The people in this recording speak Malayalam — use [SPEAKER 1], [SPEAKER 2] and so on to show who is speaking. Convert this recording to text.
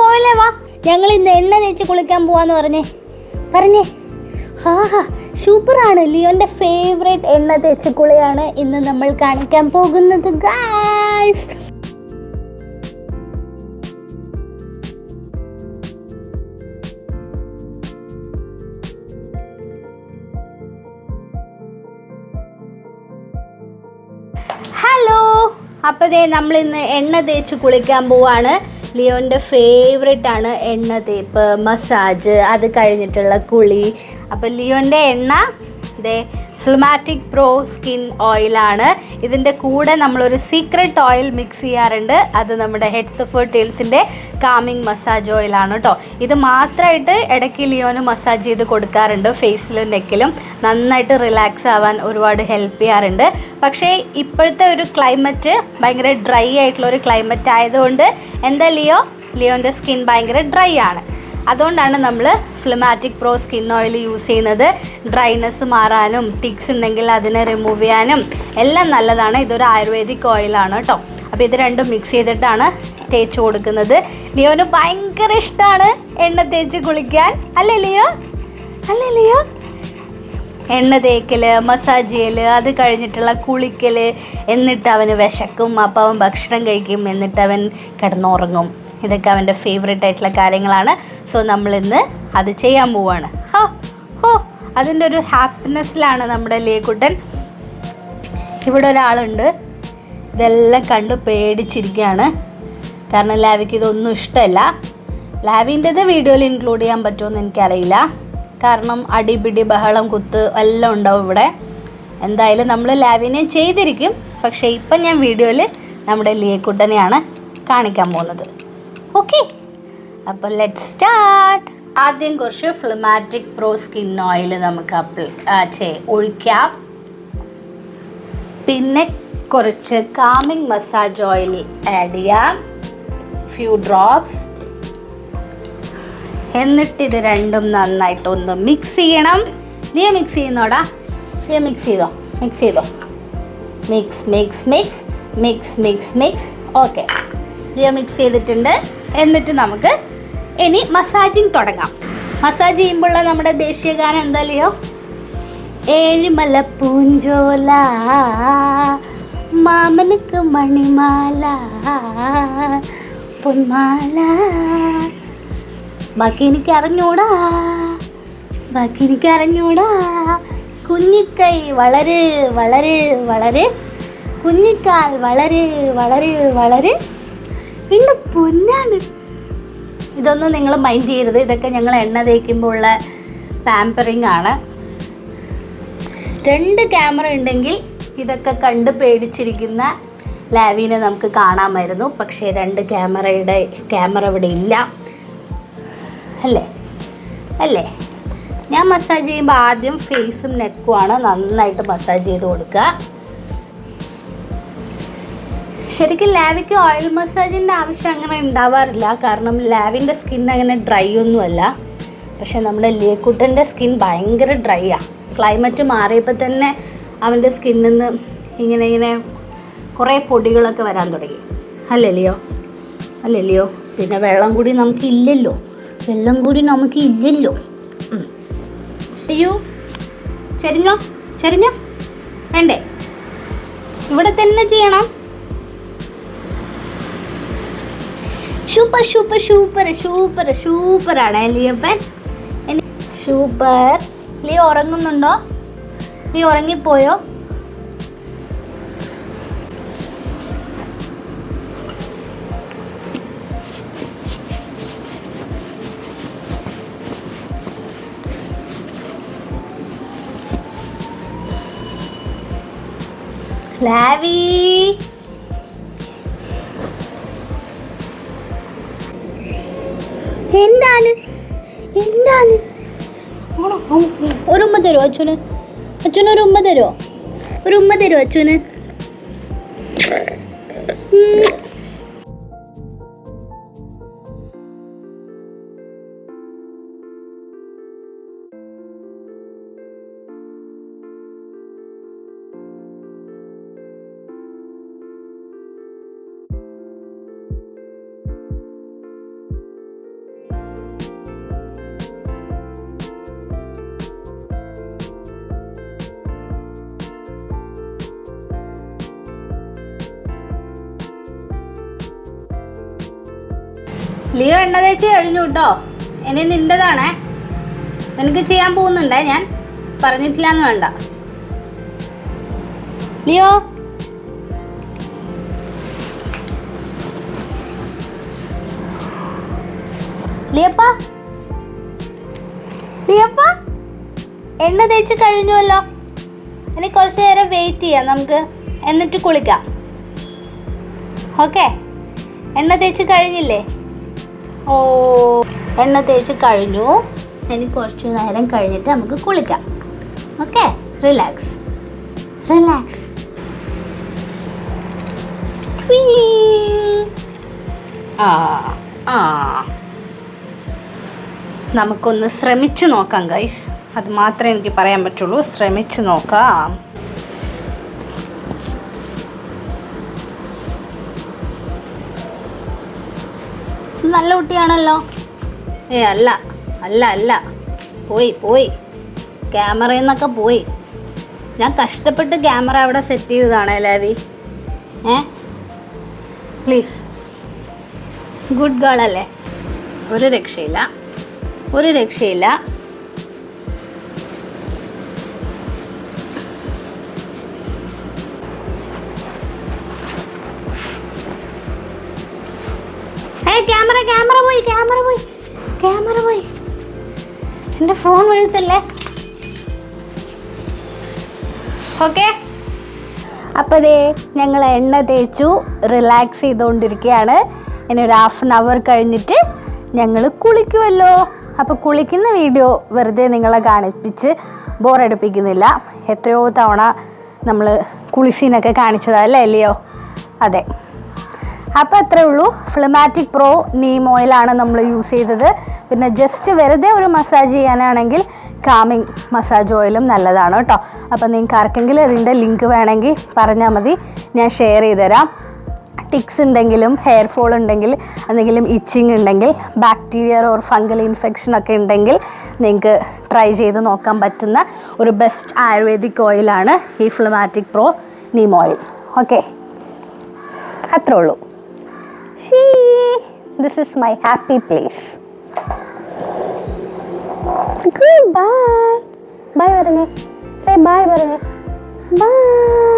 [SPEAKER 1] പോവല്ലേ വാ. ഞങ്ങൾ ഇന്ന് എണ്ണ തേച്ച് കുളിക്കാൻ പോവാന്ന് പറഞ്ഞേ. പറഞ്ഞേ. ആഹാ ആണ് ലിയോന്റെ ഫേവറേറ്റ് എണ്ണ തേച്ച് കുളിയാണ് ഇന്ന് നമ്മൾ കാണിക്കാൻ പോകുന്നത് ഗായ്സ് ഹലോ അപ്പോൾ ദേ നമ്മൾ ഇന്ന് എണ്ണ തേച്ച് കുളിക്കാൻ പോവാണ്. ലിയോന്റെ ഫേവറേറ്റ് ആണ് എണ്ണ തേപ്പ് മസാജ് അത് കഴിഞ്ഞിട്ടുള്ള കുളി. അപ്പോൾ ലിയോന്റെ എണ്ണ ദേ ഫ്ലമാറ്റിക് പ്രോ സ്കിൻ ഓയിലാണ് ഇതിന്റെ കൂടെ നമ്മളൊരു സീക്രട്ട് ഓയിൽ മിക്സ് ചെയ്യാറുണ്ട്. അത് നമ്മുടെ ഹെഡ്സ് ഓഫ് ടീൽസിന്റെ കാമിങ് മസാജ് ഓയിലാണ് കേട്ടോ ഇത് മാത്രമായിട്ട് ഇടയ്ക്ക് ലിയോന് മസാജ് ചെയ്ത് കൊടുക്കാറുണ്ട് ഫേസിലും നെക്കിലും. നന്നായിട്ട് റിലാക്സ് ആവാൻ ഒരുപാട് ഹെൽപ്പ് ചെയ്യാറുണ്ട്. പക്ഷേ ഇപ്പോഴത്തെ ഒരു ക്ലൈമറ്റ് ഭയങ്കര ഡ്രൈ ആയിട്ടുള്ള ഒരു ക്ലൈമറ്റ് ആയതുകൊണ്ട് എന്താ ലിയോ? ലിയോന്റെ സ്കിൻ ഭയങ്കര ഡ്രൈ ആണ്. അതുകൊണ്ടാണ് നമ്മൾ Flimatic pro skin oil use ചെയ്യുന്നത്. ഡ്രൈനെസ് മാറാനും ടിക്സ് ഉണ്ടെങ്കിൽ അതിനെ റിമൂവ് ചെയ്യാനും എല്ലാം നല്ലതാണ്. ഇതൊരു ആയുർവേദിക് ഓയിലാണ് കേട്ടോ അപ്പോൾ ഇത് രണ്ടും മിക്സ് ചെയ്തിട്ടാണ് തേച്ച് കൊടുക്കുന്നത്. ലിയോന് ഭയങ്കര ഇഷ്ടമാണ് എണ്ണ തേച്ച് കുളിക്കാൻ. അല്ലേ ലിയോ? അല്ലേ ലിയോ? എണ്ണ തേക്കൽ മസാജ് ചെയ്യൽ അത് കഴിഞ്ഞിട്ടുള്ള കുളിക്കൽ എന്നിട്ട് അവന് വിശക്കും. അപ്പം അവൻ ഭക്ഷണം കഴിക്കും എന്നിട്ട് അവൻ കിടന്നുറങ്ങും. ഇതൊക്കെ അവന്റെ ഫേവറേറ്റ് ആയിട്ടുള്ള കാര്യങ്ങളാണ്. സോ നമ്മൾ ഇന്ന് അത് ചെയ്യാൻ പോവാണ്. ഹോ ഹോ അതിന്റെ ഒരു ഹാപ്പിനെസ്സിലാണ് നമ്മുടെ ലേക്കുട്ടൻ ഇവിടെ ഒരാളുണ്ട്. ഇതെല്ലാം കണ്ട് പേടിച്ചിരിക്കുകയാണ്. കാരണം ലാവിക്ക് ഇതൊന്നും ഇഷ്ടമല്ല. ലാവിന്റെത് വീഡിയോയിൽ ഇൻക്ലൂഡ് ചെയ്യാൻ പറ്റുമെന്ന് എനിക്കറിയില്ല. കാരണം അടിപിടി ബഹളം കുത്ത് എല്ലാം ഉണ്ടാവും ഇവിടെ. എന്തായാലും നമ്മൾ ലാവിനെ ചെയ്തിരിക്കും. പക്ഷേ ഇപ്പം ഞാൻ വീഡിയോയിൽ നമ്മുടെ ലിയക്കുട്ടനെയാണ് കാണിക്കാൻ പോകുന്നത്. ഓക്കെ അപ്പോൾ ലെറ്റ് സ്റ്റാർട്ട് ആദ്യം കുറച്ച് ഫ്ലമാറ്റിക് പ്രോ സ്കിൻ ഓയിൽ നമുക്ക് അപ്ലൈ ഒഴിക്കാം. പിന്നെ കുറച്ച് കാമിങ് മസാജ് ഓയിൽ ആഡ് ചെയ്യാം. ഫ്യൂ ഡ്രോപ്സ് എന്നിട്ട് ഇത് രണ്ടും നന്നായിട്ട് ഒന്ന് മിക്സ് ചെയ്യണം. നീ മിക്സ് ചെയ്യുന്നോടാ? നീ മിക്സ് ചെയ്തോ? മിക്സ് ചെയ്തോ? Mix mix mix mix mix mix okay നീ മിക്സ് ചെയ്തിട്ടുണ്ട്. എന്നിട്ട് നമുക്ക് ഇനി മസാജിങ് തുടങ്ങാം. മസാജ് ചെയ്യുമ്പോഴുള്ള നമ്മുടെ ദേശീയ ഗാനം എന്താ ലിയോ? ഏഴിമല പൂഞ്ചോല മാമനുക്ക് മണിമാല പൊന്മാല. ബാക്കി എനിക്ക് അറിഞ്ഞൂടാ ബാക്കി എനിക്ക് അറിഞ്ഞൂടാ. കുഞ്ഞിക്കൈ വളരെ വളരെ വളരെ കുഞ്ഞിക്കാൽ വളരെ വളരെ വളരെ പിന്നെ പൊന്നാണ്. ഇതൊന്നും നിങ്ങൾ മൈൻഡ് ചെയ്യരുത്. ഇതൊക്കെ ഞങ്ങൾ എണ്ണ തേക്കുമ്പോൾ ഉള്ള പാമ്പറിങ് ആണ്. രണ്ട് ക്യാമറ ഉണ്ടെങ്കിൽ ഇതൊക്കെ കണ്ട് പേടിച്ചിരിക്കുന്ന ലാവിനെ നമുക്ക് കാണാമായിരുന്നു. പക്ഷേ രണ്ട് ക്യാമറയുടെ ക്യാമറ ഇവിടെ ഇല്ല. അല്ലേ? അല്ലേ? ഞാൻ മസാജ് ചെയ്യുമ്പോൾ ആദ്യം ഫേസും നെക്കുമാണ് നന്നായിട്ട് മസാജ് ചെയ്ത് കൊടുക്കുക. ശരിക്കും ലാവിക്ക് ഓയിൽ മസാജിന്റെ ആവശ്യം അങ്ങനെ ഉണ്ടാവാറില്ല. കാരണം ലാവിന്റെ സ്കിൻ അങ്ങനെ ഡ്രൈ ഒന്നുമല്ല. പക്ഷെ നമ്മുടെ ലിയക്കുട്ടന്റെ സ്കിൻ ഭയങ്കര ഡ്രൈ ആണ് ക്ലൈമറ്റ് മാറിയപ്പോൾ തന്നെ അവന്റെ സ്കിന്നിൽ നിന്ന് ഇങ്ങനെ ഇങ്ങനെ കുറേ പൊടികളൊക്കെ വരാൻ തുടങ്ങി. അല്ലല്ലയോ അല്ലല്ലയോ അല്ലേ ലിയോ? പിന്നെ വെള്ളം കൂടി നമുക്ക് ഇല്ലല്ലോ. വെള്ളം കൂടി നമുക്ക് ഇല്ലല്ലോ. അയ്യോ ചെരിഞ്ഞോ? ചെരിഞ്ഞോ? വേണ്ടേ? ഇവിടെ തന്നെ ചെയ്യണം. Super super super super super ആണ് ലിയപ്പൻ സൂപ്പർ ലീ ഉറങ്ങുന്നുണ്ടോ? ലീ ഉറങ്ങിപ്പോയോ? ലാവി ഉം. ഒരു ഉമ്മ തരുമോ അച്ഛന്? അച്ഛന് ഒരു ഉമ്മ തരുമോ ഒരു ഉമ്മ തരുമോ അച്ഛന്? ലിയോ എണ്ണ തേച്ച് കഴിഞ്ഞു കേട്ടോ ഇനി നിന്റേതാണേ. നിനക്ക് ചെയ്യാൻ പോകുന്നുണ്ടേ ഞാൻ? പറഞ്ഞിട്ടില്ലാന്ന് വേണ്ട. ലിയോ? ലിയപ്പാ? ലിയപ്പ? എണ്ണ തേച്ച് കഴിഞ്ഞുവല്ലോ. ഇനി കുറച്ച് നേരം വെയിറ്റ് ചെയ്യാം നമുക്ക്. എന്നിട്ട് കുളിക്കാം. ഓക്കെ എണ്ണ തേച്ച് കഴിഞ്ഞില്ലേ? ഓ എണ്ണ തേച്ച് കഴിഞ്ഞു. ഇനി കുറച്ച് നേരം കഴിഞ്ഞിട്ട് നമുക്ക് കുളിക്കാം. ഓക്കെ? റിലാക്സ് റിലാക്സ് ആ ആ. നമുക്കൊന്ന് ശ്രമിച്ചു നോക്കാം ഗൈസ് അത് മാത്രമേ എനിക്ക് പറയാൻ പറ്റുള്ളൂ. ശ്രമിച്ചു നോക്കാം. നല്ല കുട്ടിയാണല്ലോ. ഏ അല്ല അല്ല അല്ല. പോയി പോയി. ക്യാമറയിൽ നിന്നൊക്കെ പോയി. ഞാൻ കഷ്ടപ്പെട്ട് ക്യാമറ അവിടെ സെറ്റ് ചെയ്തതാണ് ലാവി. ഏ? പ്ലീസ് ഗുഡ് ഗേൾ അല്ലേ? ഒരു രക്ഷയില്ല. ഒരു രക്ഷയില്ല. ക്യാമറ ക്യാമറ പോയി ക്യാമറ പോയി ക്യാമറ പോയി. എന്റെ ഫോൺ വീഴ്ത്തല്ലേ ഓക്കെ. അപ്പോൾ ദേ ഞങ്ങൾ എണ്ണ തേച്ചു റിലാക്സ് ചെയ്തുകൊണ്ടിരിക്കുകയാണ്. ഇനി ഒരു ഹാഫ് ആൻ അവർ കഴിഞ്ഞിട്ട് ഞങ്ങൾ കുളിക്കുമല്ലോ അപ്പോൾ കുളിക്കുന്ന വീഡിയോ വെറുതെ നിങ്ങളെ കാണിപ്പിച്ച് ബോറടിപ്പിക്കുന്നില്ല എത്രയോ തവണ നമ്മൾ കുളിസീനൊക്കെ കാണിച്ചതല്ലേ അല്ലയോ അതെ. അപ്പോൾ അത്രേ ഉള്ളൂ. ഫ്ലിമാറ്റിക് പ്രോ നീം ഓയിലാണ് നമ്മൾ യൂസ് ചെയ്തത്. പിന്നെ ജസ്റ്റ് വെറുതെ ഒരു മസാജ് ചെയ്യാനാണെങ്കിൽ കാമിങ് മസാജ് ഓയിലും നല്ലതാണ് കേട്ടോ. അപ്പോൾ നിങ്ങൾക്ക് ആർക്കെങ്കിലും ഇതിന്റെ ലിങ്ക് വേണമെങ്കിൽ പറഞ്ഞാൽ മതി. ഞാൻ ഷെയർ ചെയ്തുതരാം ടിക്സ് ഉണ്ടെങ്കിലും ഹെയർ ഫോൾ ഉണ്ടെങ്കിൽ എന്തെങ്കിലും ഇച്ചിങ് ഉണ്ടെങ്കിൽ ബാക്ടീരിയ ഓർ ഫംഗൽ ഇൻഫെക്ഷൻ ഒക്കെ ഉണ്ടെങ്കിൽ നിങ്ങൾക്ക് ട്രൈ ചെയ്ത് നോക്കാൻ പറ്റുന്ന ഒരു ബെസ്റ്റ് ആയുർവേദിക് ഓയിലാണ് ഈ Flamatic pro neem oil okay അത്രേ ഉള്ളൂ. This is my happy place. Goodbye. Bye, Varane. Say bye, Varane. Bye.